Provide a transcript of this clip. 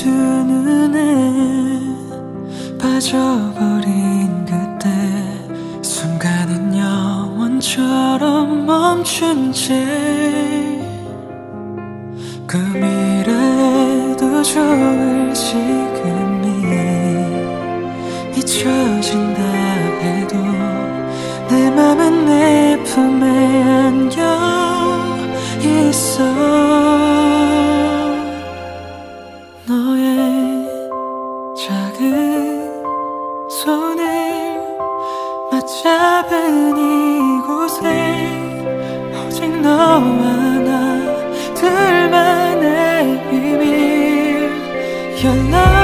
네두 눈에 빠져버린 그때 순간은 영원처럼 멈춘 채 꿈이라도 좋을 지금이 잊혀진다 해도 내 맘은 내 품에 안겨 있어 맞잡은 이곳에 오직 너와 나 둘만의 비밀. love